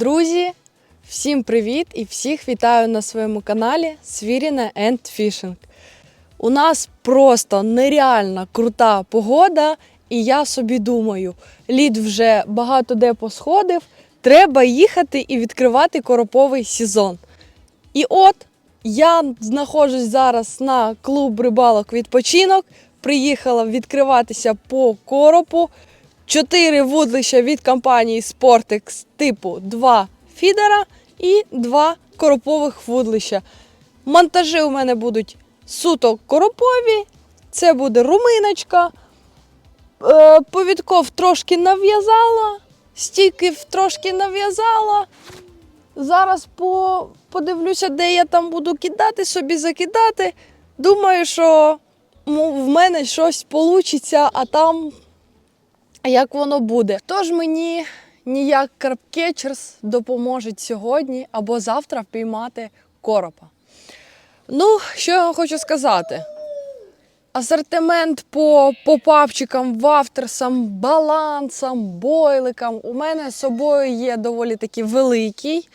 Друзі, всім привіт і всіх вітаю на своєму каналі Свіріна Енд Fishing. У нас просто нереально крута погода, і я собі думаю, лід вже багато де посходив, треба їхати і відкривати короповий сезон. І от я знаходжусь зараз на клуб рибалок відпочинок. Приїхала відкриватися по коропу. Чотири вудлища від компанії Sportex типу 2 фідера і два коропових вудлища. Монтажі у мене будуть суто коропові, це буде руминочка. Е, Повідков трошки нав'язала, стіків трошки нав'язала. Зараз по, подивлюся, де я там буду кидати, собі закидати. Думаю, що в мене щось вийде, а там як воно буде. Хто ж мені ніяк крабкетчерс допоможе сьогодні або завтра впіймати коропа? Ну, що я вам хочу сказати? Асортимент по попапчикам, вафтерсам, балансам, бойликам у мене з собою є доволі таки великий.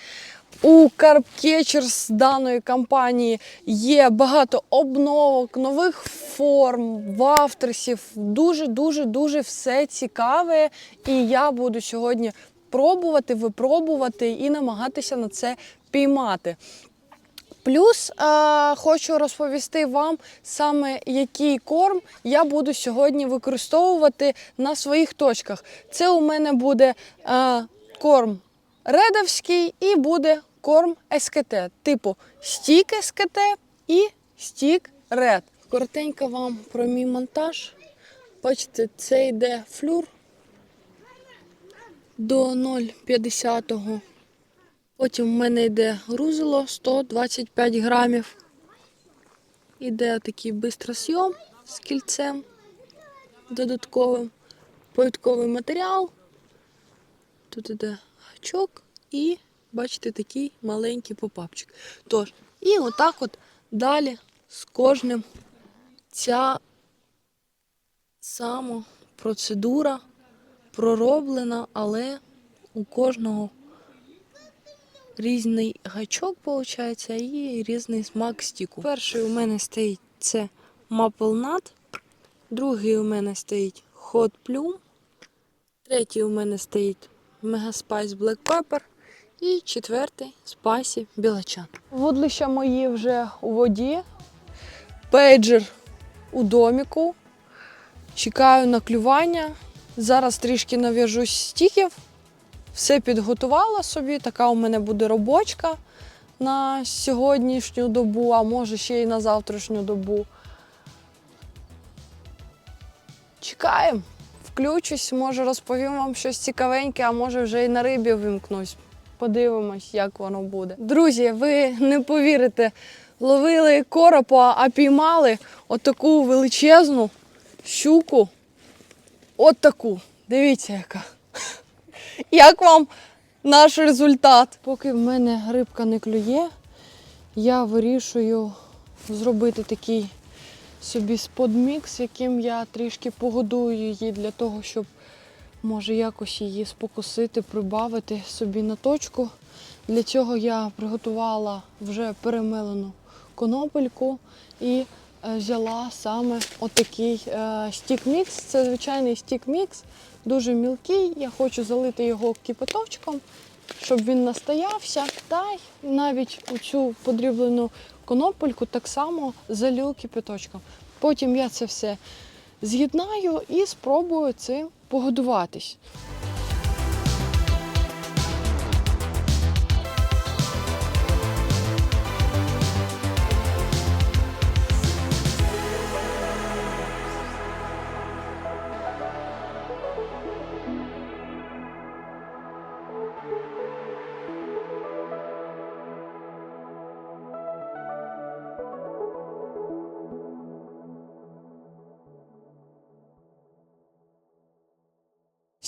У Carp Catchers даної компанії є багато обновок, нових форм, вафтерсів. Дуже, дуже, все цікаве. І я буду сьогодні пробувати, випробувати і намагатися на це піймати. Плюс е, хочу розповісти вам саме який корм я буду сьогодні використовувати на своїх точках. Це у мене буде е, корм редовський і буде корм СКТ, типу стік СКТ і стік ред. Коротенько вам про мій монтаж. Бачите, це йде флюр до 0,50. Потім в мене йде грузило 125 грамів. Іде такий бистросйом з кільцем додатковим, повідковий матеріал. Тут іде гачок і, бачите, такий маленький попапчик. Тож, і отак от далі з кожним ця сама процедура пророблена, але у кожного різний гачок, виходить, і різний смак стіку. Перший у мене стоїть це Nut, другий у мене стоїть Hot Plum, третій у мене стоїть Mega Spice Black Pepper і четвертий Spicy Білачан. Вудлища мої вже у воді, пейджер у доміку. Чекаю на клювання. Зараз трішки нав'яжусь стіків. Все підготувала собі. Така у мене буде робочка на сьогоднішню добу, а може ще й на завтрашню добу. Чекаємо. Включусь, може розповім вам щось цікавеньке, а може вже і на рибі вимкнусь. Подивимось, як воно буде. Друзі, ви не повірите, ловили коропа, а піймали отаку величезну щуку. От таку. Дивіться, яка. Як вам наш результат? Поки в мене рибка не клює, я вирішую зробити такий собі сподмікс, яким я трішки погодую її для того, щоб може якось її спокусити, прибавити собі на точку. Для цього я приготувала вже перемелену конопельку і е, взяла саме отакий е, стік-мікс. Це звичайний стік-мікс, дуже мілкий. Я хочу залити його кипяточком, щоб він настоявся. Та й навіть у цю подріблену конопельку так само залю кипяточком. Потім я це все з'єднаю і спробую цим погодуватись.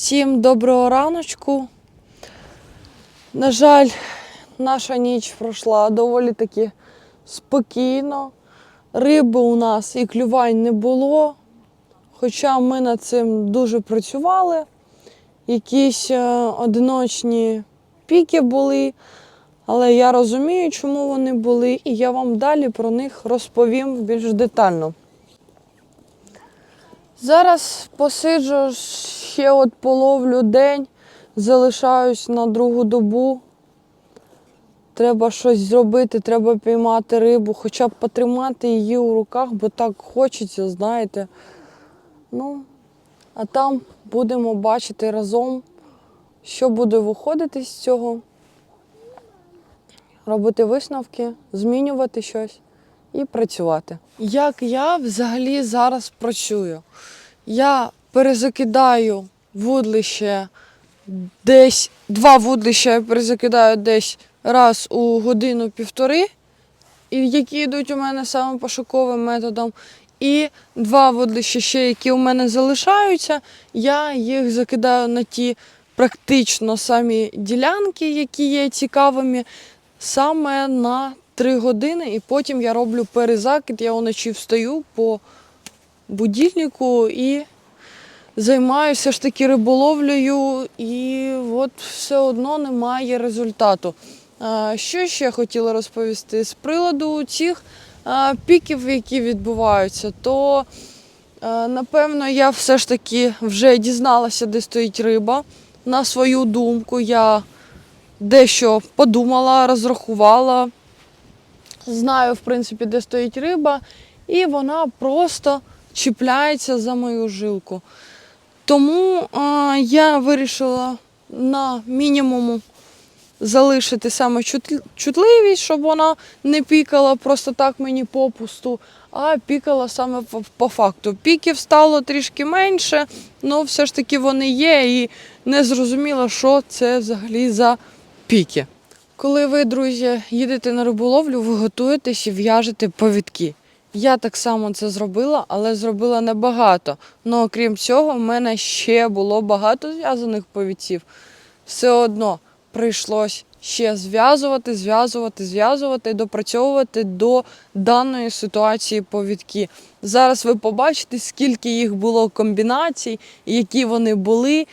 Всім доброго раночку. На жаль, наша ніч пройшла доволі таки спокійно. Риби у нас і клювань не було. Хоча ми над цим дуже працювали. Якісь е, одиночні піки були. Але я розумію, чому вони були, і я вам далі про них розповім більш детально. Зараз посиджу ще от половлю день, залишаюсь на другу добу. Треба щось зробити, треба піймати рибу, хоча б потримати її у руках, бо так хочеться, знаєте. Ну, а там будемо бачити разом, що буде виходити з цього, робити висновки, змінювати щось і працювати. Як я взагалі зараз працюю? Я перезакидаю вудлище десь, два вудлища я перезакидаю десь раз у годину-півтори, які йдуть у мене саме пошуковим методом. І два вудлища ще, які у мене залишаються, я їх закидаю на ті практично самі ділянки, які є цікавими, саме на 3 години. І потім я роблю перезакид, я вночі встаю по будильнику і займаюся ж таки риболовлею, і от все одно немає результату. Що ще хотіла розповісти? З приладу цих піків, які відбуваються, то напевно я все ж таки вже дізналася, де стоїть риба. На свою думку, я дещо подумала, розрахувала, знаю, в принципі, де стоїть риба, і вона просто чіпляється за мою жилку. Тому а, я вирішила на мінімуму залишити саме чутливість, щоб вона не пікала просто так мені попусту, а пікала саме по, факту. Піків стало трішки менше, але все ж таки вони є, і не зрозуміло, що це взагалі за піки. Коли ви, друзі, їдете на риболовлю, ви готуєтесь і в'яжете повідки. Я так само це зробила, але зробила небагато. Ну, окрім цього, в мене ще було багато зв'язаних повідців. Все одно прийшлось ще зв'язувати, зв'язувати, зв'язувати, допрацьовувати до даної ситуації повідки. Зараз ви побачите, скільки їх було комбінацій, які вони були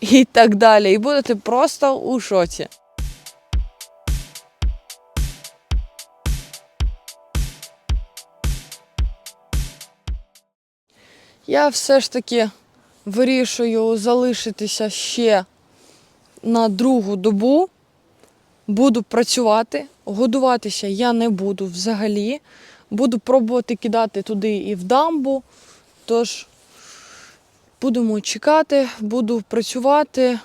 і так далі. І будете просто у шоці. Я все ж таки вирішую залишитися ще на другу добу. Буду працювати, годуватися я не буду взагалі. Буду пробувати кидати туди і в дамбу. Тож будемо чекати, буду працювати,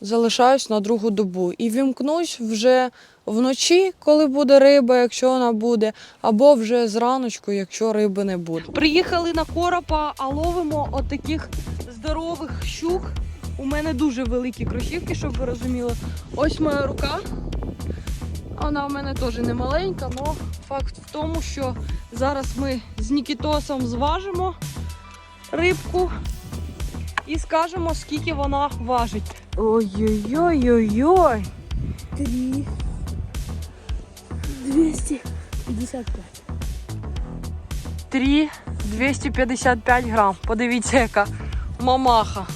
залишаюсь на другу добу. І вімкнусь вже вночі, коли буде риба, якщо вона буде, або вже зраночку, якщо риби не буде. Приїхали на коропа, а ловимо от таких здорових щук. У мене дуже великі кросівки, щоб ви розуміли. Ось моя рука. Вона у мене теж не маленька, але факт в тому, що зараз ми з Нікітосом зважимо рибку і скажемо, скільки вона важить. Ой-ой-ой-ой-ой. Три. 255. 3 255 грам. Подивіться, яка мамаха.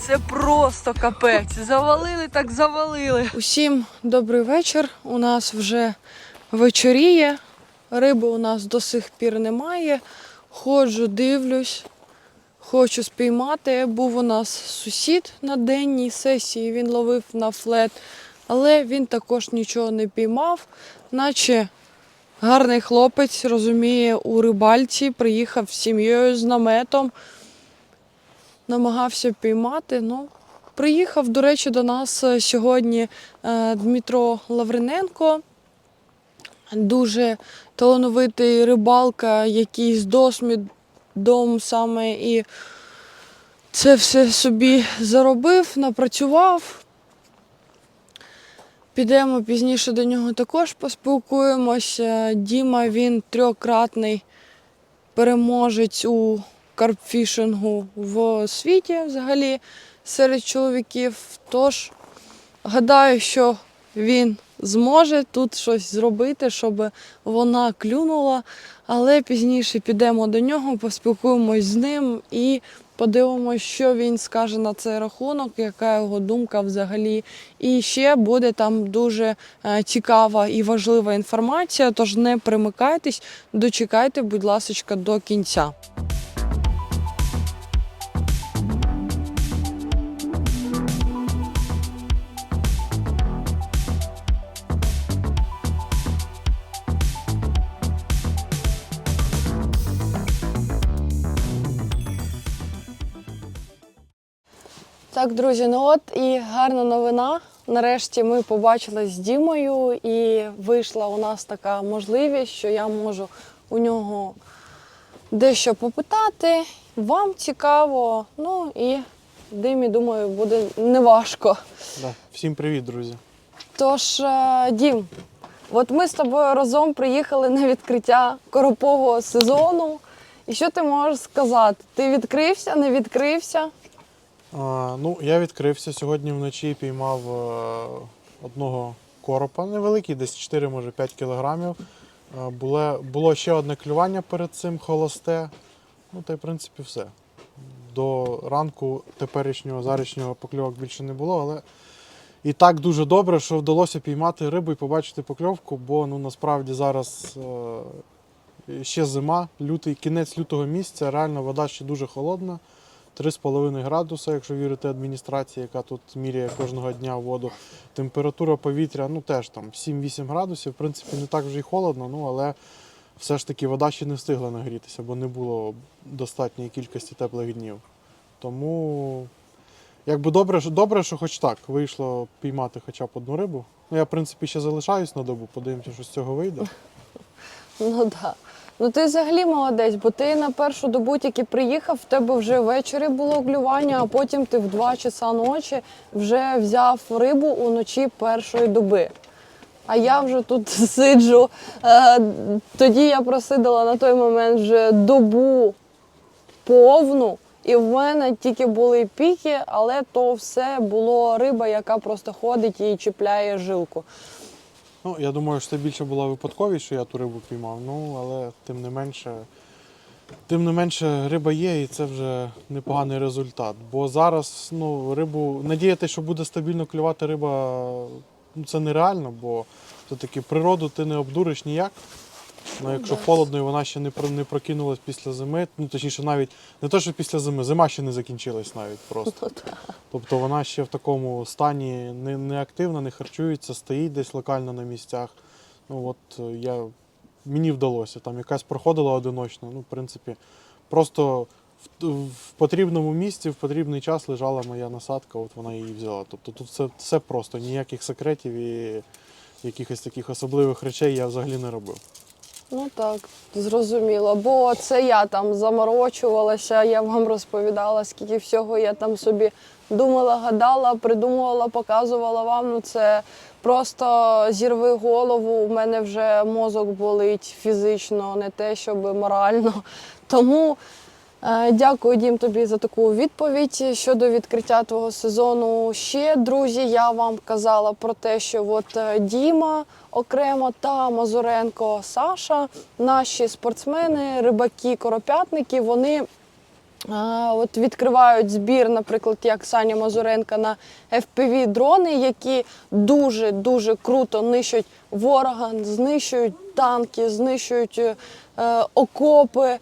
Це просто капець. Завалили, так завалили. Усім добрий вечір. У нас вже вечоріє. Риби у нас до сих пір немає. Ходжу, дивлюсь, хочу спіймати. Був у нас сусід на денній сесії, він ловив на флет, але він також нічого не піймав, наче гарний хлопець розуміє у рибальці, приїхав з сім'єю з наметом, намагався піймати. Ну, приїхав, до речі, до нас е, сьогодні е, Дмитро Лавриненко, дуже талановитий рибалка, який з досвідом саме і це все собі заробив, напрацював. Підемо пізніше до нього також поспілкуємося. Діма він трьохкратний переможець у карпфішингу в світі взагалі серед чоловіків. Тож гадаю, що він зможе тут щось зробити, щоб вона клюнула. Але пізніше підемо до нього, поспілкуємось з ним і Подивимось, що він скаже на цей рахунок, яка його думка взагалі. І ще буде там дуже е, цікава і важлива інформація. Тож не примикайтесь, дочекайте, будь ласка, до кінця. Так, друзі, ну от і гарна новина. Нарешті ми побачились з Дімою, і вийшла у нас така можливість, що я можу у нього дещо попитати. Вам цікаво, ну і Димі, думаю, буде неважко. Да. Всім привіт, друзі. Тож, е, Дім, от ми з тобою разом приїхали на відкриття коропового сезону. І що ти можеш сказати? Ти відкрився, не відкрився? А, ну, я відкрився сьогодні вночі, піймав е, одного коропа невеликий, десь 4, може 5 кілограмів. Е, було, було ще одне клювання перед цим холосте. Ну, та й в принципі все. До ранку теперішнього зарічнього покльовок більше не було, але і так дуже добре, що вдалося піймати рибу і побачити покльовку, бо ну, насправді зараз е, ще зима, лютий, кінець лютого місяця, реально вода ще дуже холодна. 3,5 градуса, якщо вірити адміністрації, яка тут міряє кожного дня воду. Температура повітря ну теж там 7-8 градусів. В принципі, не так вже й холодно, ну але все ж таки вода ще не встигла нагрітися, бо не було достатньої кількості теплих днів. Тому якби добре, добре, що хоч так вийшло піймати хоча б одну рибу. Ну, я, в принципі, ще залишаюсь на добу, подивимося, що з цього вийде. Ну так. Ну ти взагалі молодець, бо ти на першу добу тільки приїхав, в тебе вже ввечері було клювання, а потім ти в 2 часа ночі вже взяв рибу уночі першої доби. А я вже тут сиджу. Е, тоді я просидила на той момент вже добу повну, і в мене тільки були піки, але то все було риба, яка просто ходить і чіпляє жилку. Ну, я думаю, що це більше була випадковість, що я ту рибу піймав. Ну, але тим не менше, тим не менше, риба є, і це вже непоганий результат. Бо зараз ну, рибу надіяти, що буде стабільно клювати риба, ну, це нереально, бо все-таки природу ти не обдуриш ніяк. Ну, якщо да. холодно і вона ще не, про- не прокинулась після зими, ну точніше, навіть не те, що після зими, зима ще не закінчилась навіть просто. Ну. Тобто вона ще в такому стані не, не активна, не харчується, стоїть десь локально на місцях. Ну от е, я, мені вдалося. Там якась проходила одиночна. Ну, в принципі, просто в, в потрібному місці, в потрібний час лежала моя насадка, от вона її взяла. Тобто тут все, все просто, ніяких секретів і якихось таких особливих речей я взагалі не робив. Ну так, зрозуміло. Бо це я там заморочувалася, я вам розповідала, скільки всього я там собі думала, гадала, придумувала, показувала вам. Ну це просто зірви голову. У мене вже мозок болить фізично, не те, щоб морально. Тому. Е, Дякую, Дім, тобі за таку відповідь щодо відкриття твого сезону. Ще, друзі, я вам казала про те, що от е, Діма окремо та Мазуренко Саша, наші спортсмени, рибаки, коропятники, вони От відкривають збір, наприклад, як Саня Мазуренка на fpv дрони, які дуже дуже круто нищать ворога, знищують танки, знищують е, окопи е,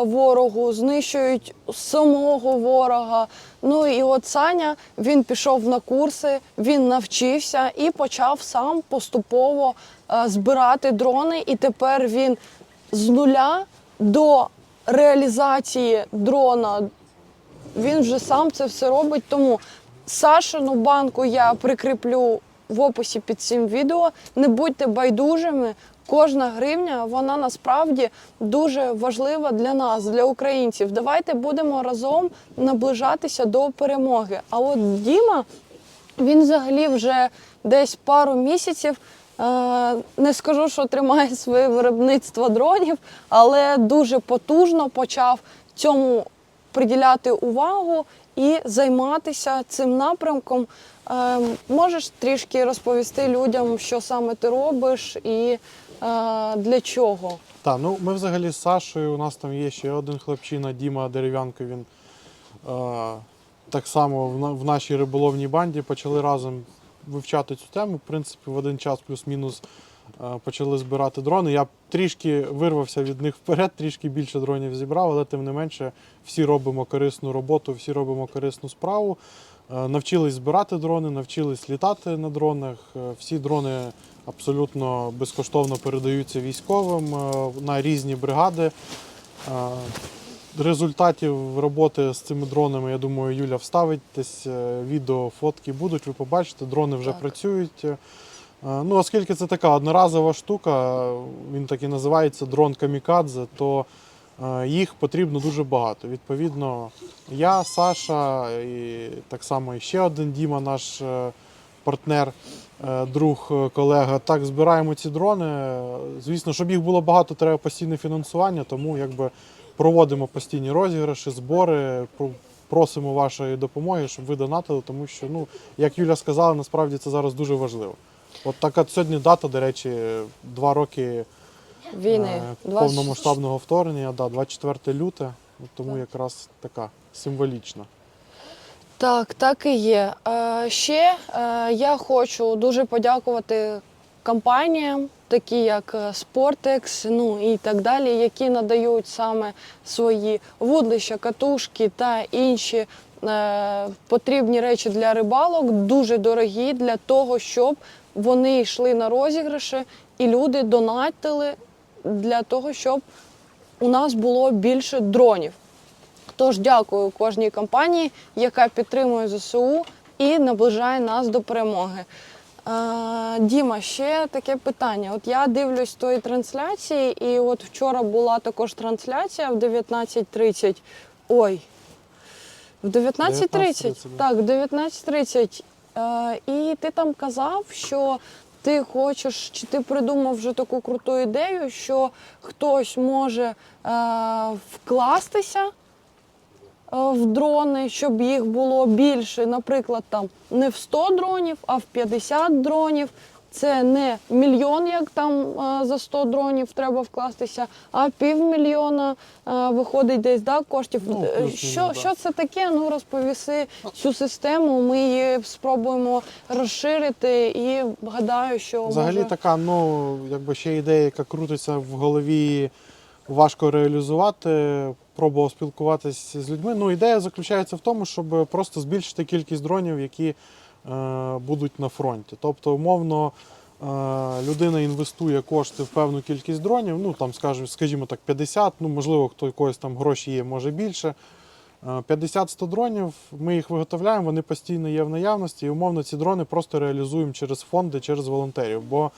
ворогу, знищують самого ворога. Ну і от Саня він пішов на курси, він навчився і почав сам поступово е, збирати дрони. І тепер він з нуля до реалізації дрона він вже сам це все робить. Тому Сашину банку я прикріплю в описі під цим відео. Не будьте байдужими. Кожна гривня вона насправді дуже важлива для нас, для українців. Давайте будемо разом наближатися до перемоги. А от Діма, він взагалі вже десь пару місяців. е, Не скажу, що тримає своє виробництво дронів, але дуже потужно почав цьому приділяти увагу і займатися цим напрямком. Е, Можеш трішки розповісти людям, що саме ти робиш і е, для чого? Так, ну ми взагалі з Сашою. У нас там є ще один хлопчина, Діма Дерев'янко. Він Е, Так само в нашій риболовній банді почали разом вивчати цю тему. В принципі, в один час плюс-мінус е, почали збирати дрони. Я трішки вирвався від них вперед, трішки більше дронів зібрав, але тим не менше всі робимо корисну роботу, всі робимо корисну справу. Е, Навчились збирати дрони, навчились літати на дронах. Е, Всі дрони абсолютно безкоштовно передаються військовим е, на різні бригади. Результатів роботи з цими дронами, я думаю, Юля вставить десь відео, фотки будуть, ви побачите, дрони вже Так. працюють. Ну, оскільки це така одноразова штука, він так і називається дрон камікадзе, то їх потрібно дуже багато. Відповідно, я, Саша і так само ще один Діма, наш е, партнер, е, друг, е, колега. Так збираємо ці дрони. Е, Звісно, щоб їх було багато, треба постійне фінансування, тому якби проводимо постійні розіграші, збори. Просимо вашої допомоги, щоб ви донатили, тому що, ну, як Юля сказала, насправді це зараз дуже важливо. От така сьогодні дата, до речі, два роки Війни. е, 20 повномасштабного вторгнення, да, 24 люте, тому якраз така символічна. Так, так і є. Е, ще е, я хочу дуже подякувати компаніям, такі як Sportex, ну і так далі, які надають саме свої вудлища, катушки та інші е, потрібні речі для рибалок, дуже дорогі для того, щоб вони йшли на розіграші і люди донатили для того, щоб у нас було більше дронів. Тож дякую кожній компанії, яка підтримує ЗСУ і наближає нас до перемоги. Діма, ще таке питання. От я дивлюсь тої трансляції, і от вчора була також трансляція в 19.30. Ой. В 19.30. 19:30, Так, в 19.30. Е, і ти там казав, що ти хочеш, чи ти придумав вже таку круту ідею, що хтось може е, вкластися е, в дрони, щоб їх було більше, наприклад, там не в 100 дронів, а в 50 дронів. Це не мільйон, як там е, за 100 дронів треба вкластися, а півмільйона е, виходить десь да, коштів. Ну, Е, що, да. що це таке? Ну розповіси цю систему. Ми її спробуємо розширити і гадаю, що Взагалі може... така, ну, якби ще ідея, яка крутиться в голові, важко реалізувати. Пробував спілкуватися з людьми. Ну, ідея заключається в тому, щоб просто збільшити кількість дронів, які будуть на фронті. Тобто, умовно, е, людина інвестує кошти в певну кількість дронів, ну там, скажімо, скажімо так, 50, ну можливо, хто якоїсь там гроші є, може більше. Е, 50-100 дронів, ми їх виготовляємо, вони постійно є в наявності, і умовно ці дрони просто реалізуємо через фонди, через волонтерів. Бо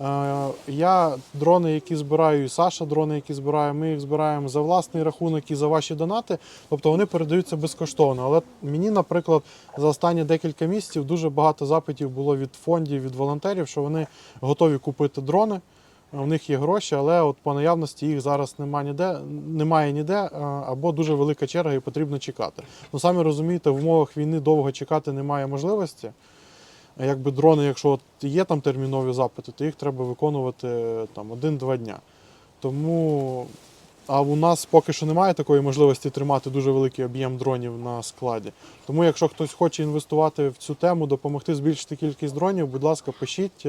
е, я дрони, які збираю, і Саша дрони, які збираю, ми їх збираємо за власний рахунок і за ваші донати. Тобто вони передаються безкоштовно. Але мені, наприклад, за останні декілька місяців дуже багато запитів було від фондів, від волонтерів, що вони готові купити дрони. У них є гроші, але от по наявності їх зараз немає ніде, немає ніде, або дуже велика черга і потрібно чекати. Ну самі розумієте, в умовах війни довго чекати немає можливості. Якби дрони, якщо от є там термінові запити, то їх треба виконувати е, там один-два дня. Тому а у нас поки що немає такої можливості тримати дуже великий об'єм дронів на складі. Тому, якщо хтось хоче інвестувати в цю тему, допомогти збільшити кількість дронів, будь ласка, пишіть.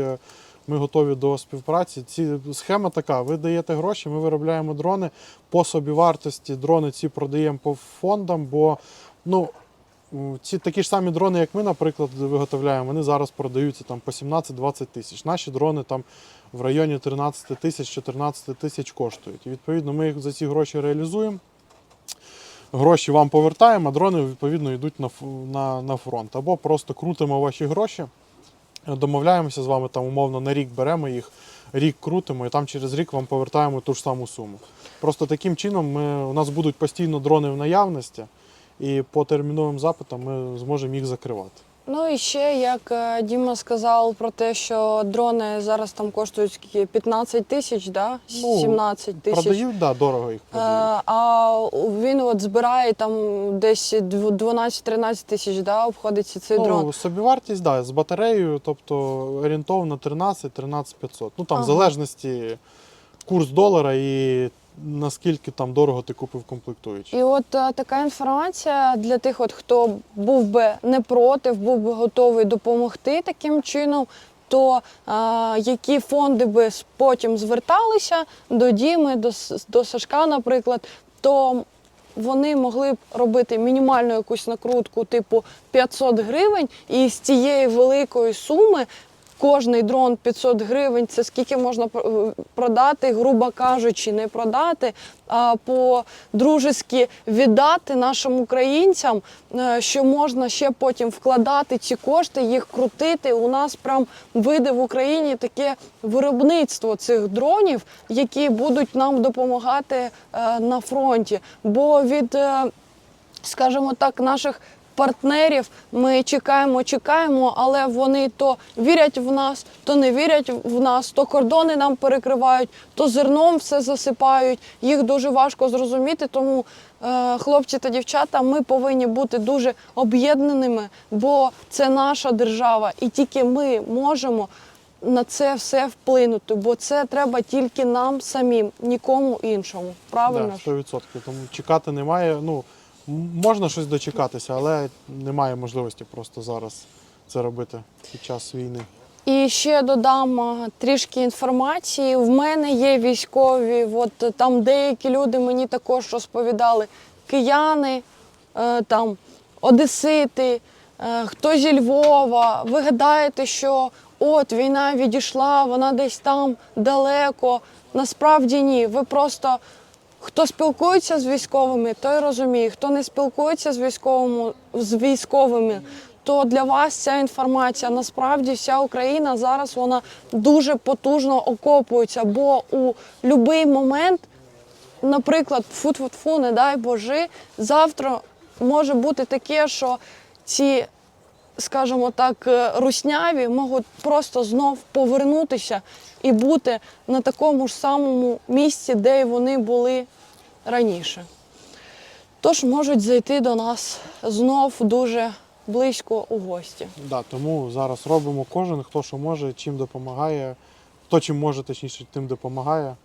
Ми готові до співпраці. Ці схема така: ви даєте гроші, ми виробляємо дрони по собівартості. Дрони ці продаємо по фондам, бо ну. Ці такі ж самі дрони, як ми, наприклад, виготовляємо, вони зараз продаються там по 17-20 тисяч. Наші дрони там в районі 13 тисяч, 14 тисяч коштують. І відповідно ми їх за ці гроші реалізуємо. Гроші вам повертаємо, а дрони відповідно йдуть на, на, на фронт. Або просто крутимо ваші гроші, домовляємося з вами там умовно на рік беремо їх, рік крутимо, і там через рік вам повертаємо ту ж саму суму. Просто таким чином ми, у нас будуть постійно дрони в наявності, і по терміновим запитам ми зможемо їх закривати. Ну і ще як е, Діма сказав про те, що дрони зараз там коштують скільки 15 тисяч, да? Ну, 17 тисяч. Продають, да, дорого їх Е, продають. А він от збирає там десь 12-13 тисяч, да, обходиться цей дрон. Ну, собівартість, да, з батареєю, тобто орієнтовно 13-13 500. Ну там в залежності курс долара і наскільки там дорого ти купив комплектуючі. І от е, така інформація для тих, от, хто був би не проти, був би готовий допомогти таким чином. То е, які фонди би с- потім зверталися до Діми, до, до Сашка, наприклад, то вони могли б робити мінімальну якусь накрутку, типу 500 гривень, і з цієї великої суми кожний дрон 500 гривень. Це скільки можна пр- продати, грубо кажучи, не продати, а по-дружески віддати нашим українцям, е, що можна ще потім вкладати ці кошти, їх крутити. У нас прям вийде в Україні таке виробництво цих дронів, які будуть нам допомагати е, на фронті. Бо від е, скажімо так, наших партнерів ми чекаємо, чекаємо, але вони то вірять в нас, то не вірять в нас, то кордони нам перекривають, то зерном все засипають. Їх дуже важко зрозуміти. Тому, е, хлопці та дівчата, ми повинні бути дуже об'єднаними, бо це наша держава, і тільки ми можемо. На це все вплинути, бо це треба тільки нам самим, нікому іншому. Правильно? Да, 100%. Тому чекати немає. Ну, можна щось дочекатися, але немає можливості просто зараз це робити під час війни. І ще додам трішки інформації. В мене є військові. От е, там деякі люди мені також розповідали: кияни, е, там одесити, е, хто зі Львова. Ви гадаєте, що от війна відійшла, вона десь там далеко. Насправді ні. Ви просто Хто спілкується з військовими, той розуміє. Хто не спілкується з військовими, з військовими, то для вас ця інформація насправді вся Україна зараз вона дуже потужно окопується, бо у будь-який момент, наприклад, фу-фу-фу, не дай Боже, завтра може бути таке, що ці скажімо так, е, русняві можуть просто знов повернутися і бути на такому ж самому місці, де й вони були раніше. Тож можуть зайти до нас знов дуже близько у гості. Да, тому зараз робимо кожен, хто що може, чим допомагає, хто чим може, точніше, тим допомагає.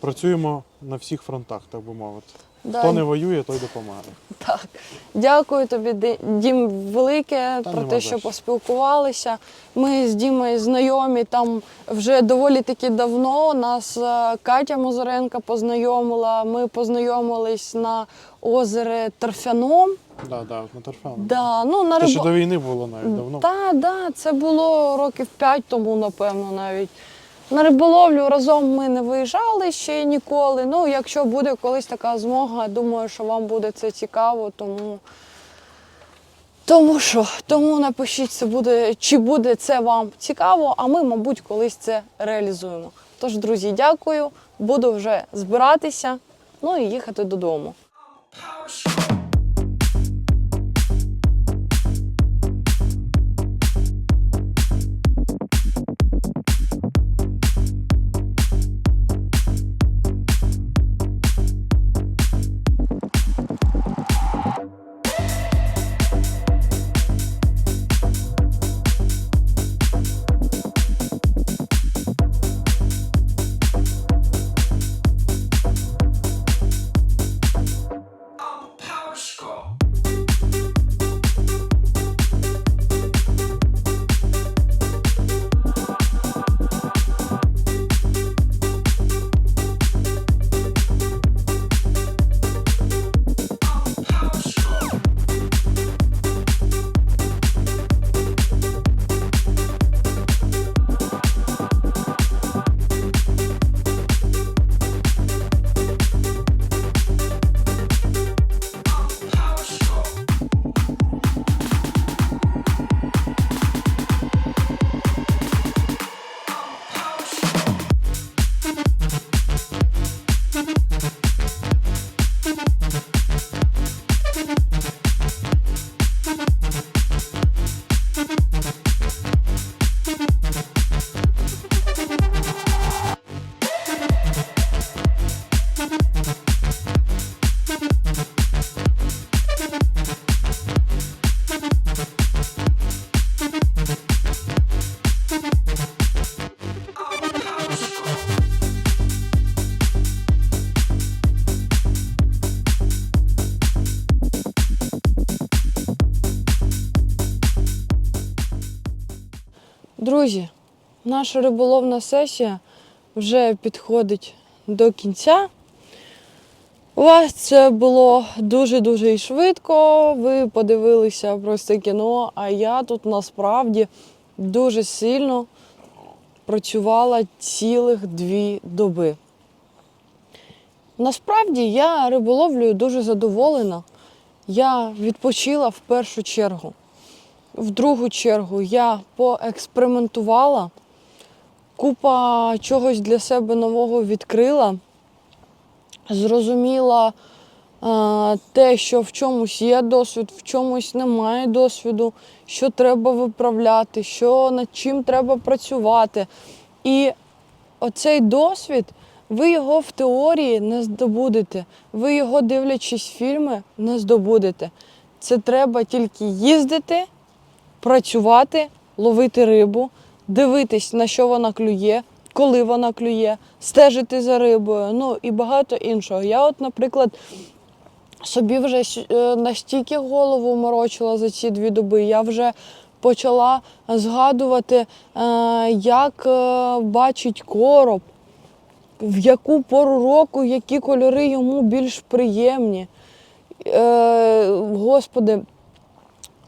Працюємо на всіх фронтах, так би мовити. Да, Хто не воює, той допомагає. Так, дякую тобі, Дім, велике Та про те, що поспілкувалися. Ми з Дімою знайомі там вже доволі таки давно. Нас е, Катя Мозоренко познайомила. Ми познайомились на озері Торфяном. Да, да, на торфяну. Да, ну, на Це ще до війни було навіть давно. Так, да, це було років п'ять тому, напевно, навіть. На риболовлю разом ми не виїжджали ще ніколи. Ну, якщо буде колись така змога, думаю, що вам буде це цікаво, тому. Тому що, тому напишіть, це буде, чи буде це вам цікаво, а ми, мабуть, колись це реалізуємо. Тож, друзі, дякую. Буду вже збиратися, ну і їхати додому. Наша риболовна сесія вже підходить до кінця. У вас це було дуже-дуже і швидко. Ви подивилися просто кіно, а я тут насправді дуже сильно працювала цілих дві доби. Насправді я риболовлею дуже задоволена. Я відпочила в першу чергу. В другу чергу я поекспериментувала, купа чогось для себе нового відкрила, зрозуміла а, те, що в чомусь є досвід, в чомусь немає досвіду, що треба виправляти, що над чим треба працювати. І оцей досвід, ви його в теорії не здобудете, ви його, дивлячись фільми, не здобудете. Це треба тільки їздити, працювати, ловити рибу, дивитись, на що вона клює, коли вона клює, стежити за рибою, ну і багато іншого. Я, от, наприклад, собі вже е, настільки голову морочила за ці дві доби. Я вже почала згадувати, е, як е, бачить короб, в яку пору року, які кольори йому більш приємні. Господи,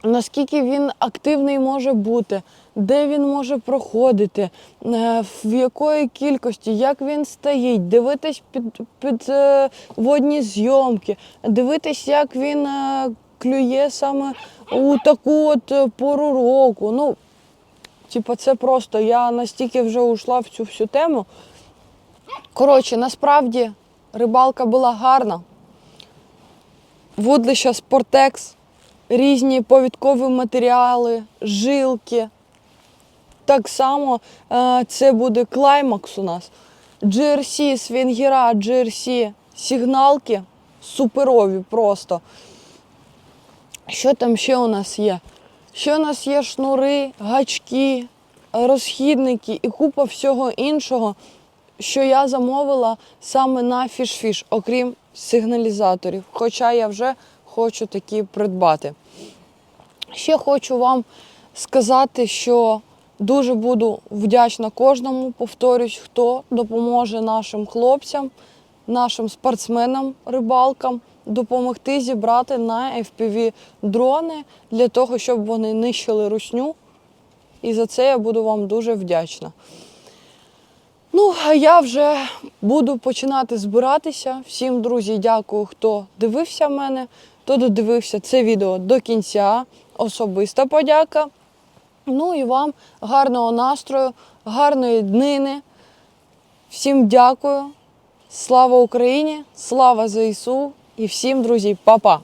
наскільки він активний може бути, де він може проходити, е, в якої кількості, як він стоїть, дивитись під, під е, водні зйомки, дивитись, як він е, клює саме у таку от пору року. Ну, типу, це просто я настільки вже ушла в цю всю тему. Коротше, насправді рибалка була гарна. Вудлища Спортекс, різні повідкові матеріали, жилки. Так само е, це буде клаймакс у нас. GRC, свінгера, GRC, сигналки суперові просто. Що там ще у нас є? Ще у нас є шнури, гачки, розхідники і купа всього іншого, що я замовила саме на фіш-фіш, окрім сигналізаторів. Хоча я вже хочу такі придбати. Ще хочу вам сказати, що дуже буду вдячна кожному, повторюсь, хто допоможе нашим хлопцям, нашим спортсменам, рибалкам допомогти зібрати на FPV дрони для того, щоб вони нищили русню. І за це я буду вам дуже вдячна. Ну, а я вже буду починати збиратися. Всім, друзі, дякую, хто дивився мене, хто додивився це відео до кінця. Особиста подяка. Ну і вам гарного настрою, гарної днини. Всім дякую. Слава Україні! Слава ЗСУ! І всім, друзі, па-па!